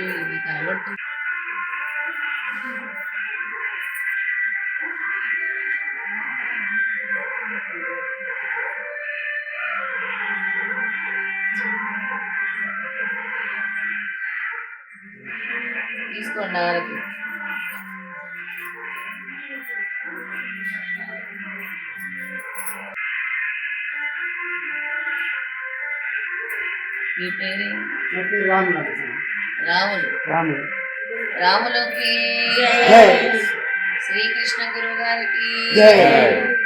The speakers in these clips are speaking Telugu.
ఇది కనబడుతుంది తీసుకోండి మీ పేరు? నా పేరు రాములు రాములు. రాములు. రాములకి. శ్రీకృష్ణ గురువు గారికి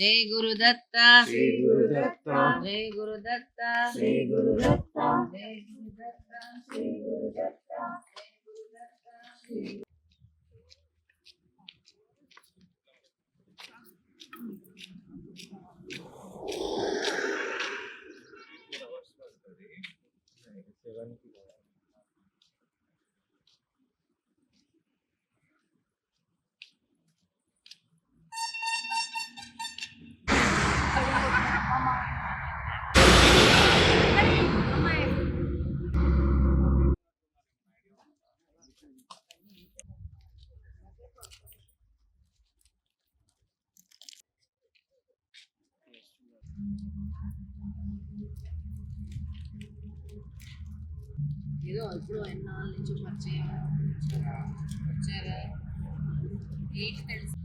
జై. జై గురుదత్త. శ్రీ గురుదత్త. జై గురుదత్త. శ్రీ గురుదత్త జై గురుదత్త శ్రీ గురుదత్త ఏదో ఇప్పుడు ఎన్నాళ్ళ నుంచి పరిచయం వచ్చారా ఏంటి తెలుసు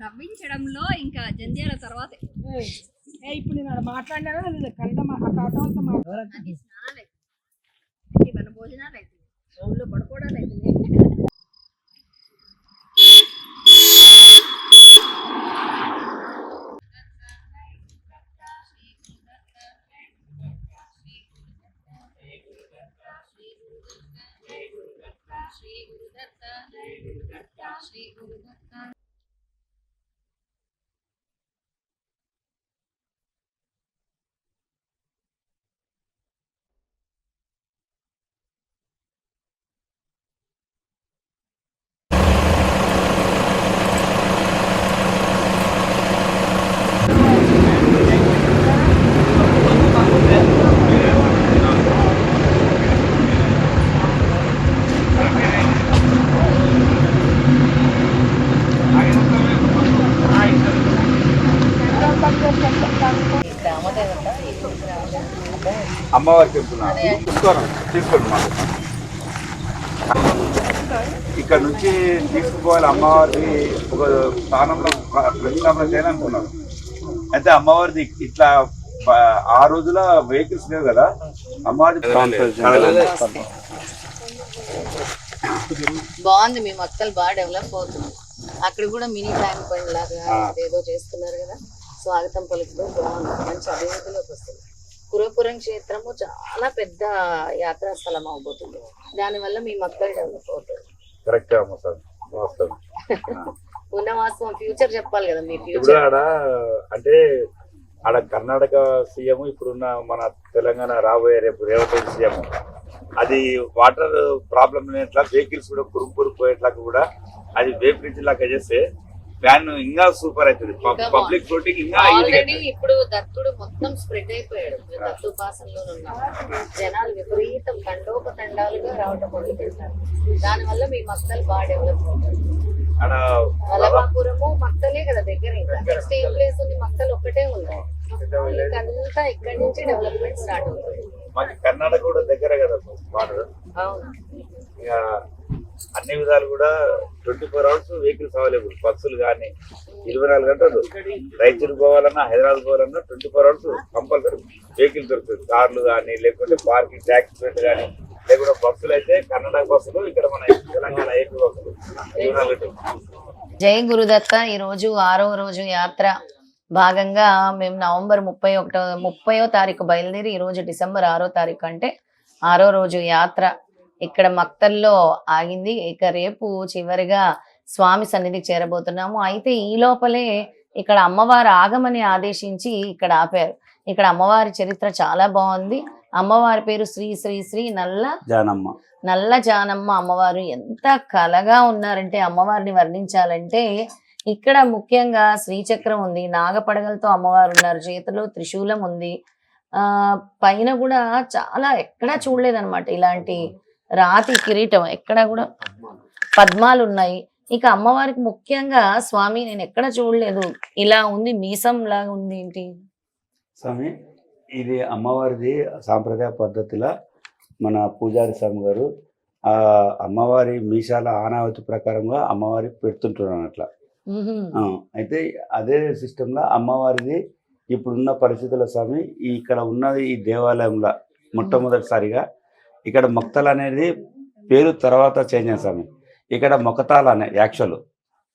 నవ్వించడంలో ఇంకా జంధ్యాల తర్వాత. ఇప్పుడు నేను మాట్లాడినా కళ్ళ కాటంతో మాట్లాడాలి భోజనాలు అవుతుంది రూమ్లో అవుతుంది శ్రీ గురుదత్త శ్రీ గురుదత్త టెంపుల్ తీసుకోను తీసుకోండి మాకు ఇక్కడ నుంచి తీసుకుపోవాలి అమ్మవారిది. ఒక స్థానంలో ప్రతిష్టాపన అనుకున్నాను అయితే అమ్మవారిది ఇట్లా ఆ రోజుల వెహికల్స్ లేవు కదా. అమ్మవారిది. బాగుంది మీ మొక్కలు బాగా డెవలప్ అవుతుంది అక్కడ కూడా మినీ ట్యాంక్ బండ్ లాగా ఏదో చేస్తున్నారు కదా. స్వాగతం పలుకుతూ బాగుంది. మంచి అభివృద్ధిలోకి వస్తుంది. పురపురం క్షేత్రము చాలా పెద్ద యాత్రా స్థలం అవబోతుంది. దానివల్ల మీ మొక్కలు డెవలప్ అవుతుంది కరెక్ట్ అమ్మ సార్. వాస్తవం. ఫ్యూచర్ చెప్పాలి కదా మీ ఫ్యూచర్ ఆడ అంటే ఆడ కర్ణాటక సీఎం ఇప్పుడున్న మన తెలంగాణ రాబోయే రేపు రేవంత్ రెడ్డి సీఎం. అది వాటర్ ప్రాబ్లం లేనట్లా వెహికల్స్ కూడా కురుపు కురుపు పోయేట్లా కూడా అది వేప్ లాగా చేస్తే ప్లాన్ ఇంకా సూపర్ అవుతుంది. పబ్లిక్ ఫ్లోటింగ్ ఇంకా ఆల్రెడీ ఇప్పుడు దత్తుడు మొత్తం స్ప్రెడ్ అయిపోయాడు. దత్తు పాసంలో ఉన్నాం జనాలు విపరీతం తండోపతండాలుగా రావటం మొదలు పెట్టారు. దానివల్ల మీ మక్కలు బాగా డెవలప్ అవుతారు ఆడ మలబాపురము మక్కలే కదా దగ్గర నెక్స్ట్ ఏం ప్లేస్ ఉంది? మక్కలు ఒక్కటే ఉన్నాయి. అంతా ఇక్కడి నుంచి డెవలప్మెంట్ స్టార్ట్ అవుతుంది. మాకు కర్ణాటక కూడా దగ్గర కదా అవును. అన్ని విధాలు కూడా twenty four hours vehicles available బస్సులు కానీ ఇరవై నాలుగు గంటలు. రైతులు పోవాలన్నా హైదరాబాద్ పోవాలన్నా twenty four hours compulsory vehicle దొరుకుతుంది. కార్లు కానీ లేకుంటే పార్కింగ్ ట్యాక్సీ పెట్టి కానీ లేకుంటే బస్సులు అయితే కర్ణాటక బస్సులు ఇక్కడ మన తెలంగాణ ఏపీ బస్సులు ఇరవై నాలుగు జై గురుదత్త. ఈ రోజు ఆరో రోజు యాత్ర. భాగంగా మేము నవంబర్ ముప్పై ఒకటో ముప్పయో తారీఖు బయలుదేరి ఈ రోజు డిసెంబర్ ఆరో తారీఖు అంటే ఆరో రోజు యాత్ర. ఇక్కడ మక్తల్లో ఆగింది. ఇక రేపు చివరిగా స్వామి సన్నిధికి చేరబోతున్నాము. అయితే ఈ లోపలే ఇక్కడ అమ్మవారు ఆగమని ఆదేశించి ఇక్కడ ఆపారు. ఇక్కడ అమ్మవారి చరిత్ర చాలా బాగుంది. అమ్మవారి పేరు శ్రీ శ్రీ శ్రీ నల్ల జానమ్మ. నల్ల జానమ్మ అమ్మవారు. ఎంత కలగా ఉన్నారంటే అమ్మవారిని వర్ణించాలంటే ఇక్కడ ముఖ్యంగా శ్రీచక్రం ఉంది. నాగపడగలతో అమ్మవారు ఉన్నారు. చేతిలో త్రిశూలం ఉంది. ఆ పైన కూడా చాలా ఎక్కడా చూడలేదన్నమాట ఇలాంటి రాతి కిరీటం ఎక్కడా కూడా పద్మాలు ఉన్నాయి ఇక అమ్మవారికి ముఖ్యంగా స్వామి నేను ఎక్కడ చూడలేదు. ఇలా ఉంది మీసం లాగా ఉంది ఏంటి? స్వామి ఇది అమ్మవారిది సాంప్రదాయ పద్ధతిలో మన పూజారి స్వామి గారు ఆ అమ్మవారి మీసాల ఆనావతి ప్రకారంగా అమ్మవారి పెడుతుంటున్నాను అట్లా. అయితే అదే సిస్టంలో అమ్మవారిది ఇప్పుడున్న పరిస్థితుల స్వామి ఇక్కడ ఉన్నది ఈ దేవాలయంలో మొట్టమొదటిసారిగా ఇక్కడ మొక్తలు అనేది పేరు తర్వాత చేంజ్ స్వామి. ఇక్కడ మొకతాలు అనే యాక్చువల్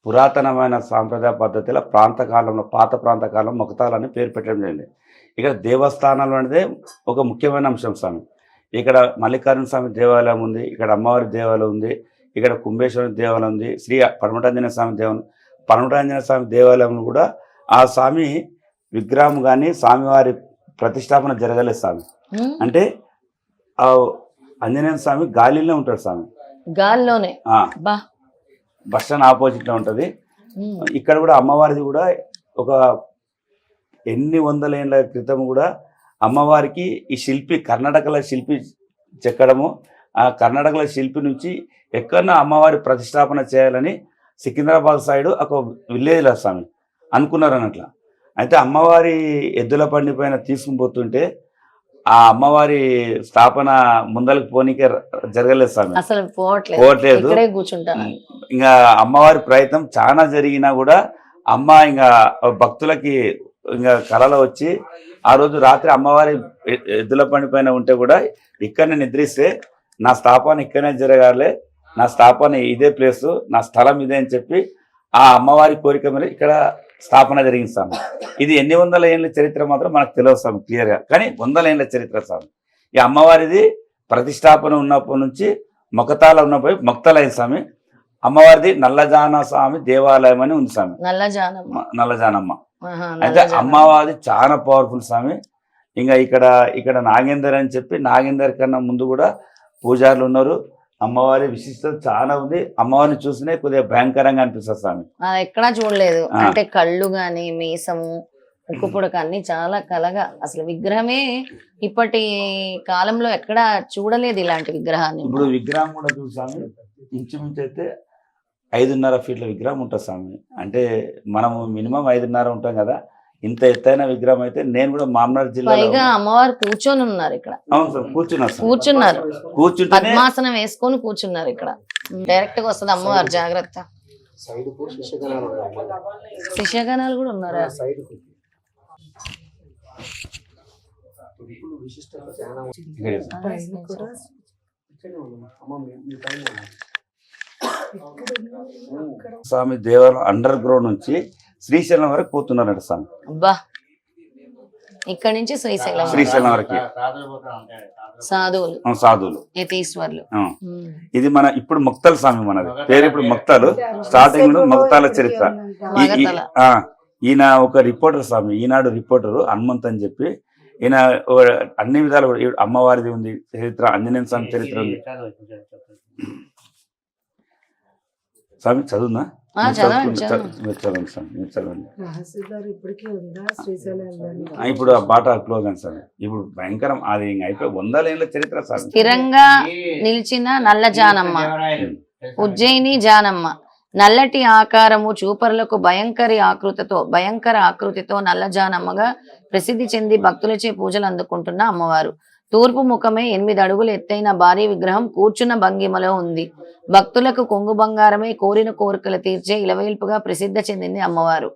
పురాతనమైన సాంప్రదాయ పద్ధతిలో ప్రాంత కాలంలో పాత ప్రాంత కాలం మొకతాలు అని పేరు పెట్టడం జరిగింది. ఇక్కడ దేవస్థానాలు అనేది ఒక ముఖ్యమైన అంశం స్వామి. ఇక్కడ మల్లికార్జున స్వామి దేవాలయం ఉంది ఇక్కడ అమ్మవారి దేవాలయం ఉంది ఇక్కడ కుంభేశ్వరి దేవాలయం ఉంది శ్రీ పరమటాంజనేయ స్వామి దేవాలయం పరమటాంజనేయ స్వామి దేవాలయం కూడా ఆ స్వామి విగ్రహం కానీ స్వామివారి ప్రతిష్టాపన జరగలేదు స్వామి. అంటే ఆ ఆంజనేయ స్వామి గాలిలో ఉంటాడు స్వామి. గాల్లోనే. బా. బస్ స్టాండ్ ఆపోజిట్లో ఉంటుంది. ఉమ్. ఇక్కడ కూడా అమ్మవారిది కూడా ఒక ఎన్ని వందల ఏళ్ళ క్రితం కూడా అమ్మవారికి ఈ శిల్పి కర్ణాటకల శిల్పి చెక్కడము ఆ కర్ణాటకల శిల్పి నుంచి ఎక్కడన్నా అమ్మవారి ప్రతిష్టాపన చేయాలని సికింద్రాబాద్ సైడ్ ఒక విలేజ్లో స్వామి అనుకున్నారు అన్నట్ల అయితే అమ్మవారి ఎద్దుల బండి పైన తీసుకుని పోతుంటే ఆ అమ్మవారి స్థాపన ముందలకు పోనీకే జరగలేదు స్వామి. అసలు పోవట్లేదు. పోవట్లేదు. ఇక్కడే కూర్చుంటాను ఇంకా అమ్మవారి ప్రయత్నం చాలా జరిగినా కూడా అమ్మ ఇంకా భక్తులకి ఇంకా కళలో వచ్చి ఆ రోజు రాత్రి అమ్మవారి ఎద్దుల పని పైన ఉంటే కూడా ఇక్కడనే నిద్రిస్తే నా స్థాపన ఇక్కడనే జరగాలి. నా స్థాపన ఇదే ప్లేస్ నా స్థలం ఇదే అని చెప్పి ఆ అమ్మవారి కోరిక మీద ఇక్కడ స్థాపన జరిగింది స్వామి. ఇది ఎన్ని వందల ఏళ్ళ చరిత్ర మాత్రం మనకు తెలియదు స్వామి క్లియర్గా కానీ వందల ఏళ్ళ చరిత్ర స్వామి. ఈ అమ్మవారిది ప్రతిష్టాపన ఉన్నప్పటి నుంచి మొకతాల ఉన్నప్పుడు మొక్తలైన స్వామి. అమ్మవారిది నల్లజాన స్వామి దేవాలయం అని ఉంది స్వామి. నల్లజానమ్మ. అయితే నల్ల జానమ్మ. అమ్మవారి చాలా పవర్ఫుల్ స్వామి. ఇంకా ఇక్కడ ఇక్కడ నాగేందర్ అని చెప్పి నాగేందర్ కన్నా ముందు కూడా పూజారులు ఉన్నారు. అమ్మవారి విశిష్టత చాలా ఉంది. అమ్మవారిని చూసినే కొద్దిగా భయంకరంగా అనిపిస్తుంది స్వామి. ఎక్కడా చూడలేదు. అంటే కళ్ళు గాని మీసము ముక్కు పుడక అన్ని చాలా కలగా. అసలు విగ్రహమే ఇప్పటి కాలంలో ఎక్కడా చూడలేదు ఇలాంటి విగ్రహాన్ని. ఇప్పుడు విగ్రహం కూడా చూసాము ఇంచుమించు అయితే ఐదున్నర ఫీట్ల విగ్రహం ఉంటుంది స్వామి. అంటే మనము మినిమం ఐదున్నర ఉంటాం కదా. ఇంత ఎత్తైన విగ్రహం అయితే నేను కూడా మామనాడు జిల్లాలో పైగా అమ్మవారు కూర్చొని ఉన్నారు ఇక్కడ అవును సార్ కూర్చున్నా సార్ కూర్చున్నారు కూర్చుంటేనే పద్మాసనం వేసుకొని కూర్చున్నారు ఇక్కడ డైరెక్ట్గా వస్తుంది అమ్మవారు జాగ్రత్త సైడ్కు శిశగణాలు ఉన్నాయి. శిష్యగణాలు కూడా ఉన్నారా సైడ్కు ఇప్పుడు విశిష్టత చాలా ఉంది. ఇక్కడ సార్. ఇక్కడే ఉంది. అమ్మ మీ- మీ పైన ఉంది. స్వామి దేవాలయం అండర్ గ్రౌండ్ నుంచి శ్రీశైలం వరకు పోతున్నారంట స్వామి అబ్బా ఇక్కడ నుంచి శ్రీశైలం శ్రీశైలం వరకు సాధువులు సాధువులు యతీశ్వర్లు. ఇది మన ఇప్పుడు మొక్తల స్వామి మనది పేరు ఇప్పుడు మొక్తాలు స్టార్టింగ్ మొక్తాల చరిత్ర ఈయన ఒక రిపోర్టర్ స్వామి ఈనాడు రిపోర్టర్ హనుమంత్ అని చెప్పి ఈయన అన్ని విధాలు అమ్మవారిది ఉంది చరిత్ర ఆంజనేయ స్వామి చరిత్ర ఉంది స్వామి చదువునా ఆ, మీరు చదవండి, చదువుకుంటే- చదవండి. మీరు చదవండి స్వామి మీరు చదవండి తహసీల్దార్ ఇప్పటికీ ఉందా శ్రీశైలం వెళ్ళడానికి? ఆ, ఇప్పుడు ఆ బాట క్లోజ్ అని స్వామి. ఇప్పుడు భయంకరం అది అయిపోయి వందల ఏళ్ళ చరిత్ర స్వామి. స్థిరంగా నిలిచిన నల్ల జానమ్మ. ఉజ్జయిని జానమ్మ. నల్లటి ఆకారము చూపరులకు భయంకరి ఆకృతితో భయంకర ఆకృతితో నల్ల జానమ్మగా ప్రసిద్ధి చెంది భక్తులచే పూజలు అందుకుంటున్న అమ్మవారు. తూర్పు ముఖమే ఎనిమిది అడుగులు ఎత్తైన భారీ విగ్రహం కూర్చున్న భంగిమలో ఉంది. భక్తులకు కొంగు బంగారమే కోరిన కోరికలు తీర్చే ఇలవేల్పుగా ప్రసిద్ధి చెందింది అమ్మవారు.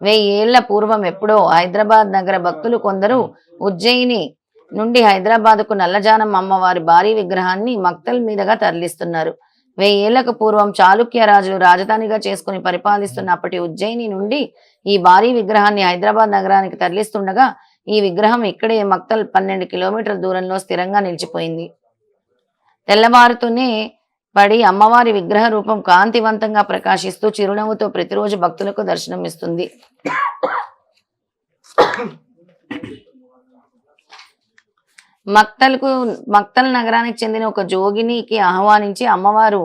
వెయ్యేళ్ళ పూర్వం ఎప్పుడో హైదరాబాద్ నగర భక్తులు కొందరు ఉజ్జయిని నుండి హైదరాబాద్కు నల్లజానం అమ్మవారి భారీ విగ్రహాన్ని మక్తల్ మీదుగా తరలిస్తున్నారు. వెయ్యేళ్ళకు పూర్వం చాళుక్య రాజులు రాజధానిగా చేసుకుని పరిపాలిస్తున్న అప్పటి ఉజ్జయిని నుండి ఈ భారీ విగ్రహాన్ని హైదరాబాద్ నగరానికి తరలిస్తుండగా ఈ విగ్రహం ఇక్కడే మక్తల్ పన్నెండు కిలోమీటర్ల దూరంలో స్థిరంగా నిలిచిపోయింది. తెల్లవారుతూనే పడి అమ్మవారి విగ్రహ రూపం కాంతివంతంగా ప్రకాశిస్తూ చిరునవ్వుతో ప్రతిరోజు భక్తులకు దర్శనం ఇస్తుంది. మక్తలకు మక్తల్ నగరానికి చెందిన ఒక జోగినికి ఆహ్వానించి అమ్మవారు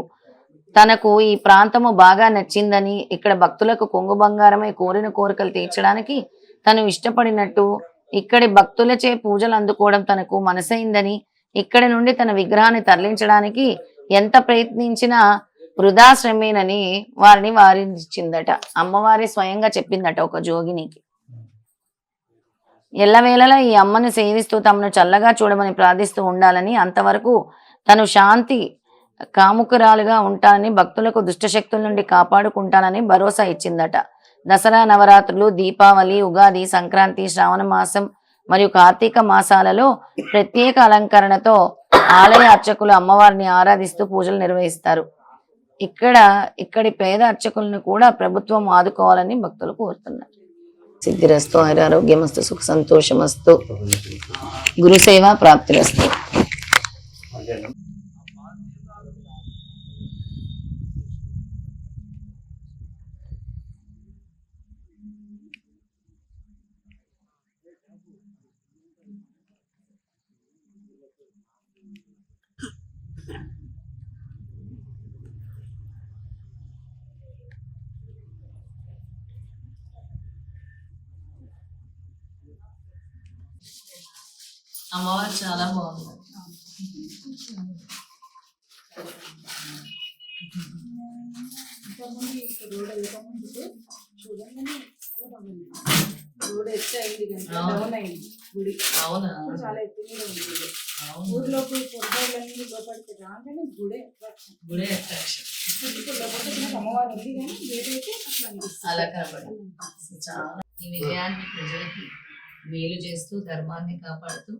తనకు ఈ ప్రాంతము బాగా నచ్చిందని ఇక్కడ భక్తులకు కొంగు బంగారమై కోరిన కోరికలు తీర్చడానికి తను ఇష్టపడినట్టు ఇక్కడి భక్తులచే పూజలు అందుకోవడం తనకు మనసైందని ఇక్కడి నుండి తన విగ్రహాన్ని తరలించడానికి ఎంత ప్రయత్నించినా వృధా శ్రమేనని వారిని వారించిందట. అమ్మవారి స్వయంగా చెప్పిందట ఒక జోగినికి. ఎల్లవేళలా ఈ అమ్మను సేవిస్తూ తమను చల్లగా చూడమని ప్రార్థిస్తూ ఉండాలని అంతవరకు తను శాంతి కాముకురాలుగా ఉంటానని భక్తులకు దుష్టశక్తుల నుండి కాపాడుకుంటానని భరోసా ఇచ్చిందట. దసరా నవరాత్రులు దీపావళి ఉగాది సంక్రాంతి శ్రావణ మాసం మరియు కార్తీక మాసాలలో ప్రత్యేక అలంకరణతో ఆలయ అర్చకులు అమ్మవారిని ఆరాధిస్తూ పూజలు నిర్వహిస్తారు. ఇక్కడ ఇక్కడి పేద అర్చకులను కూడా ప్రభుత్వం ఆదుకోవాలని భక్తులు కోరుతున్నారు. సిద్ధిరస్తు ఆరోగ్యమస్తు సుఖ సంతోషమస్తు. గురుసేవ ప్రాప్తిరస్తు అమ్మవారు చాలా బాగుంది రోడ్ ఎత్తు అయింది కనుక అవును. డౌన్ అయింది గుడి అవునా చాలా ఎత్తు మీద ఉంది గుడి అవును ఊర్లోకి పొరపాట్లన్నీ లోపలికి రాగానే గుడే attraction. గుడే attraction. అమ్మవారు ఉంది కానీ అయితే అలా కనబడింది చాలా ఈ విజయాన్ని ప్రజలకి మేలు చేస్తూ ధర్మాన్ని కాపాడుతూ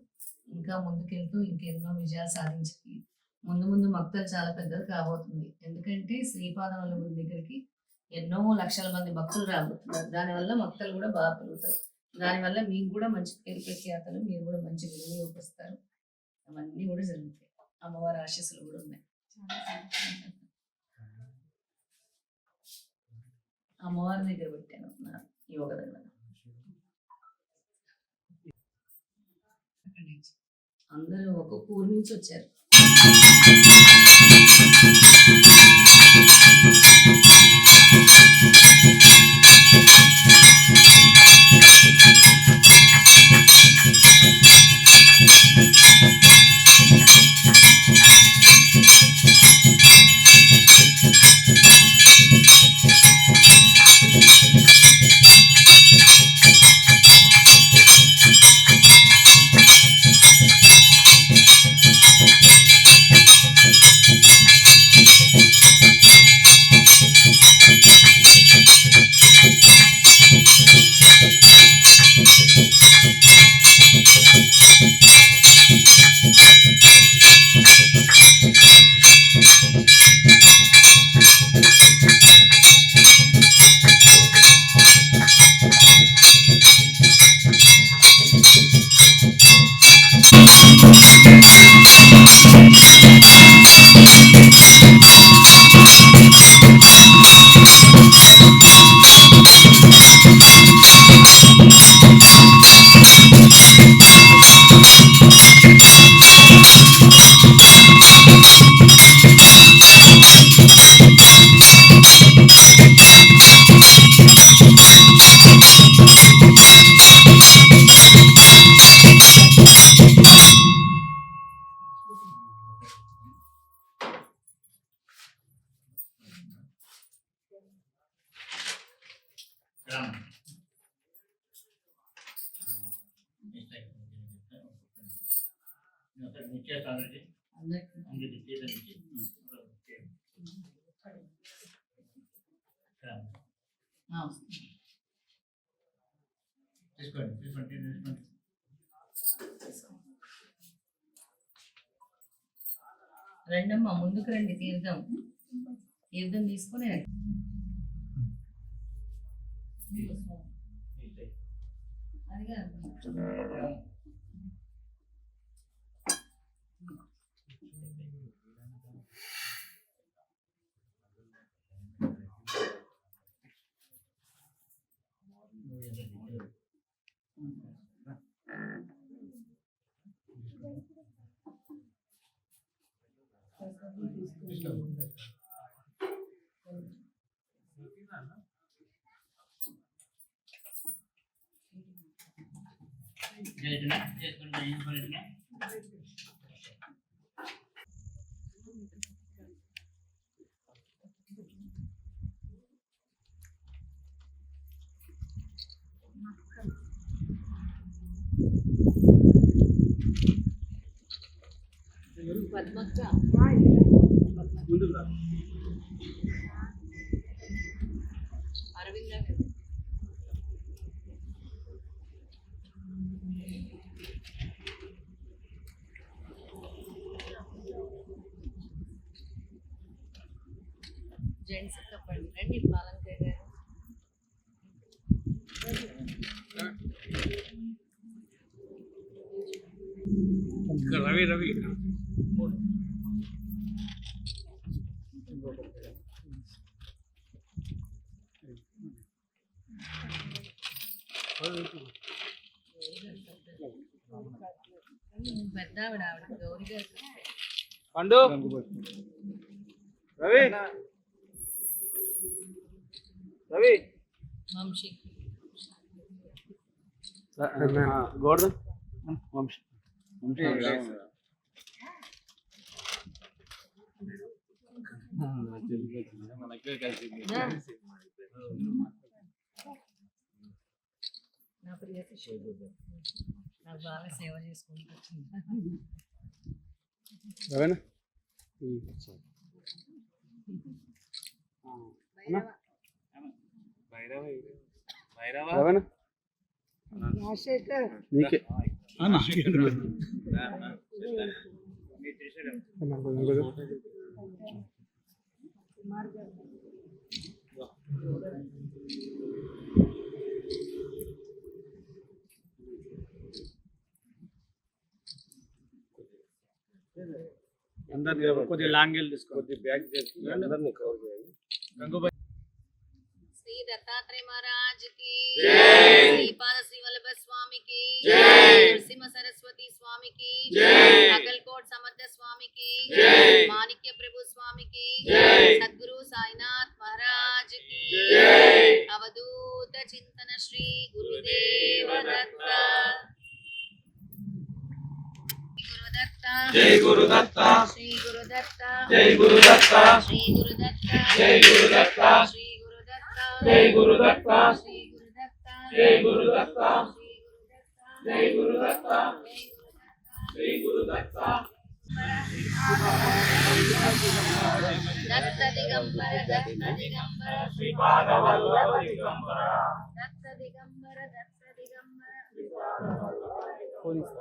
ఇంకా ముందుకెళ్తూ ఇంకెన్నో విజయాలు సాధించాలి ముందు ముందు భక్తులు చాలా పెద్దది కాబోతుంది. ఎందుకంటే శ్రీపాదముల గుడి దగ్గరికి ఎన్నో లక్షల మంది భక్తులు రాబోతున్నారు దానివల్ల భక్తులు కూడా బాగా పెరుగుతారు దానివల్ల మీకు కూడా మంచి పేరు ప్రఖ్యాతలు మీరు కూడా మంచి విలువలోకి వస్తారు అవన్నీ కూడా జరుగుతాయి. అమ్మవారి ఆశీస్సులు కూడా ఉన్నాయి. అమ్మవారి దగ్గర పెట్టాను. యోగ దగ్గర. అందరూ ఒక ఊరు నుంచి వచ్చారు తీసుకోండి తీసుకోండి తీసుకోండి. రండమ్మా ముందుకు రండి తీర్థం తీర్థం తీసుకుని రండి. అది కాదు. చేసిన చేసుకుంటే ఏం పనిచిన పద్మక్క ముందుకు రా అరవింద జెంట్స్ చెప్పండి రండి పాలంకాయ గారు రవి రవి పెద్ద ఆవిడ ఆవిడ గౌరీ గారు పండు. రవి. రవి. వంశీ. గోడద వంశీ. నా ప్రియ శిష్యుడు నాకు బాగా సేవ చేసుకుంటూ వచ్చింది. Está bien? Sí. ഭൈരവ అందరినీ కొద్దిగా లాంగ్ వెళ్ళి తీసుకో కొద్దిగా బ్యాగ్ చేసి అందరినీ కవర్ చేయండి గంగూబాయ్ శ్రీ దత్తాత్రేయ మహారాజ్ కి జై. శ్రీపాద శ్రీ వల్లభ స్వామికి జై. నరసింహ సరస్వతి స్వామికి జై. అకల్కోట్ సమర్థ స్వామికి జై. మాణిక్య ప్రభు స్వామికి జై. సద్గురు సాయినాథ్ మహారాజ్ కి జై. అవధూత చింతన శ్రీ గురుదేవ దత్త జై గురుదత్త శ్రీ గురుదత్త జై గురుదత్త. శ్రీ గురుదత్త. జై గురుదత్త. శ్రీ గురుదత్త. జై గురుదత్త. శ్రీ గురుదత్త. జై గురుదత్త. శ్రీ గురుదత్త. జై గురుదత్త. దత్త దిగంబర దత్త దిగంబర శ్రీపాదవల్లభ దిగంబర దత్త దిగంబర దత్త దిగంబర పోలీస్